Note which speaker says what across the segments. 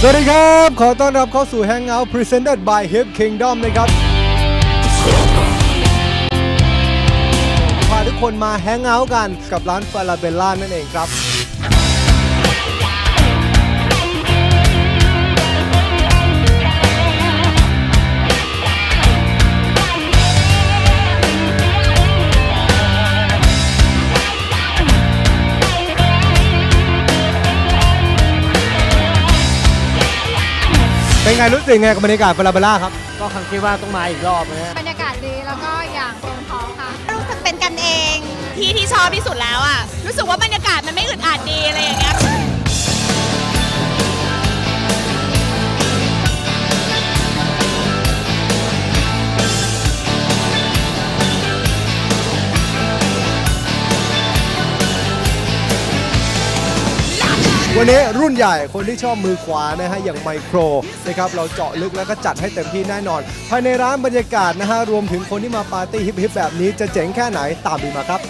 Speaker 1: สวัสดีครับ ขอต้อนรับเข้าสู่ Hangout Presented by Hip Kingdom นะครับ พาทุกคนมา Hangout กันกับร้านฟาลาเบลล่านั่นเองครับ ไงรู้สึกไงกับบรรยากาศฟาลาเบลล่าครับ
Speaker 2: ก็คำคิดว่าต้องมาอีกรอบนะฮะ
Speaker 3: บรรยากาศดีแล้วก็อย่างเพียงพอค่ะ
Speaker 4: รู้สึกเป็นกันเองที่ที่ชอบที่สุดแล้วอะ รู้สึกว่าบรรยากาศมันไม่อึดอัดดีอะไรอย่างเงี้ย
Speaker 1: วันนี้รุ่นใหญ่คนที่ชอบมือขวานะฮะอย่างไมโครนะครับเราเจาะลึกแล้วก็จัดให้เต็มที่แน่นอน ภายในร้านบรรยากาศนะฮะรวมถึงคนที่มาปาร์ตี้ฮิปๆแบบนี้จะเจ๋งแค่ไหนตามดูมาครับ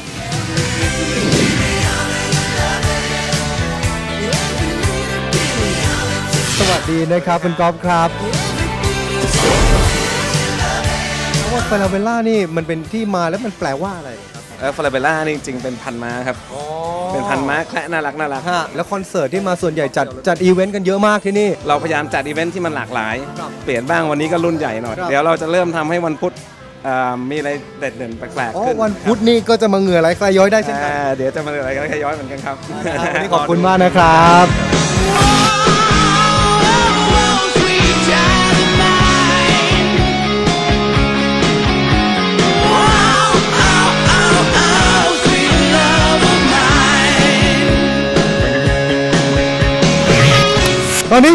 Speaker 1: สวัสดีนะครับคุณก๊อฟครับเพราะว่าฟาลาเบลล่านี่มันเป็นที่มาแล้วมันแปลว่าอะไร ครับ
Speaker 5: เออฟลาเบลล่านี่จริงๆเป็นพันม้าครับ เป็นพันม้าแคระน่ารักน่ารัก
Speaker 1: ฮะแล้วคอนเสิร์ตที่มาส่วนใหญ่จัดจัดอีเวนต์กันเยอะมากที่นี่
Speaker 5: เราพยายามจัดอีเวนท์ที่มันหลากหลาย
Speaker 1: ครับ
Speaker 5: เปลี่ยนบ้างวันนี้ก็รุ่นใหญ่หน่อย
Speaker 1: ครับ
Speaker 5: เดี๋ยวเราจะเริ่มทำให้วันพุธเอ่อมีอะไรเด่นๆแปลก
Speaker 1: อ๋อ
Speaker 5: ๆขึ้น
Speaker 1: วันพุธนี่ก็จะมาเหงื่อไหลคลายย้อยได้เช่นกัน
Speaker 5: อ่าเดี๋ยวจะมาอะไรกันขย้อยเหมือนกันครับ
Speaker 1: วันนี้ขอบคุณมากนะครับต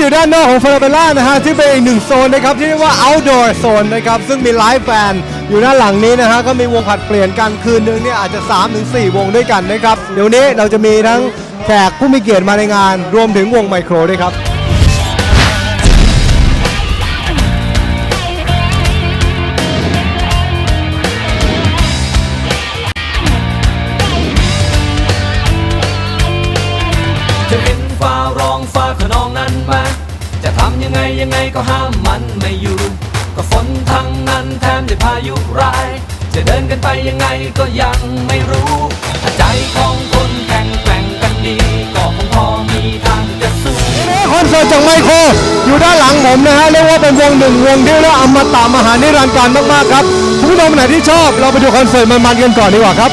Speaker 1: อยู่ด้านนอกของฟาราเบล่านะฮะที่เป็นอีกหนึ่งโซนนะครับที่เรียกว่า outdoor zone นะครับซึ่งมีไลฟ์แบนด์อยู่ด้านหลังนี้นะฮะก็มีวงผัดเปลี่ยนกันคืนนึงเนี่ยอาจจะ 3-4 วงด้วยกันนะครับ เดี๋ยวนี้เราจะมีทั้งแขกผู้มีเกียรติมาในงาน รวมถึงวงไมโครด้วยครับ
Speaker 6: ยังไงยังไงก็ห้ามมันไม่อยู่ ก็ฝนทั้งนั้นแถมด้วยพายุร้าย จะเดินกันไปยังไงก็ยังไม่รู้ถ้าใจของคนแข็งแกร่งกันดี ก็คงพอมีทางจะสู้
Speaker 1: คอนเสิร์ตจากไมโครอยู่ด้านหลังผมนะฮะเรียกว่าเป็นวงหนึ่งวงที่เรียกว่าอมตะมหานิรันดร์การมากๆครับคุณผู้ชมไหนที่ชอบเราไปดูคอนเสิร์ตมันๆกันก่อนดีกว่าครับ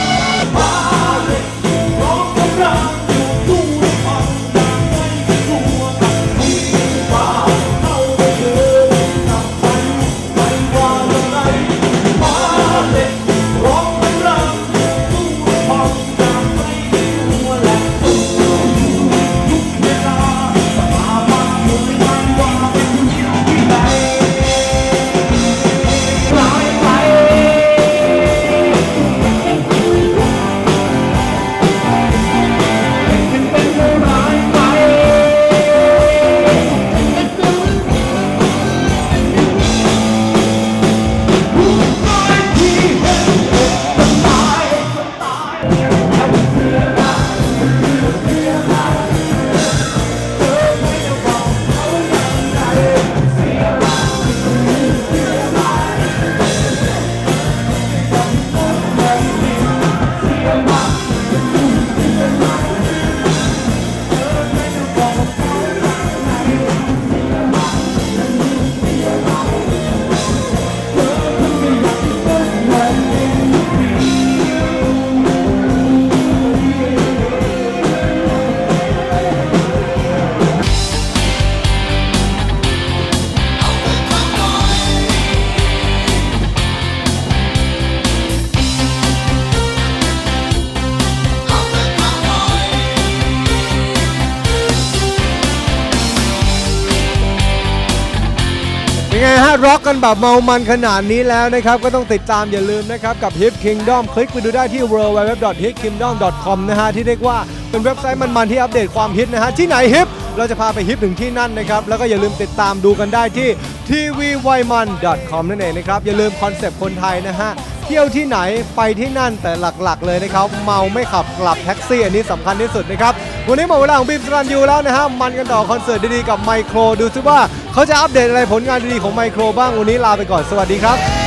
Speaker 1: ร็อกกันแบบเมามันขนาดนี้แล้วนะครับ ก็ต้องติดตามอย่าลืมนะครับ กับ Hip Kingdom คลิกไปดูได้ที่ www.hipkingdom.com นะฮะ ที่เรียกว่าเป็นเว็บไซต์มันๆที่อัปเดตความฮิตนะฮะ ที่ไหนฮิปเราจะพาไปฮิปถึงที่นั่นนะครับ แล้วก็อย่าลืมติดตามดูกันได้ที่ tvwaiman.com นั่นเองนะครับ อย่าลืมคอนเซปต์คนไทยนะฮะ ที่ยวที่ไหนไปที่นั่นแต่หลักๆ เลยนะครับ เมาไม่ขับกลับแท็กซี่อันนี้สำคัญที่สุดนะครับ วันนี้หมดเวลาของบีมสรันยูแล้วนะฮะมันกันต่อคอนเสิร์ตดีๆกับไมโครดูซิว่าเขาจะอัปเดตอะไรผลงานดีๆของไมโครบ้างวันนี้ลาไปก่อนสวัสดีครับ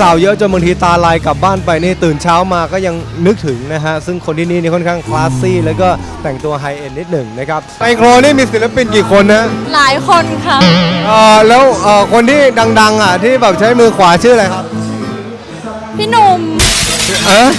Speaker 1: สาวๆเยอะจนบางทีตาลายกลับบ้านไปนี่ตื่นเช้ามาก็ยังนึกถึงนะฮะ ซึ่งคนที่นี่นี่ค่อนข้างคลาสซี่ แล้วก็แต่งตัวไฮเอ็นนิดหนึ่งนะครับไมโครนี่มีศิลปินกี่คนนะ
Speaker 3: หลายคนค่ะ
Speaker 1: เอ่อแล้วเอ่อคนที่ดังๆอะที่แบบใช้มือขวาชื่ออะไรครับ
Speaker 3: พี่หนุ่ม
Speaker 1: เอะ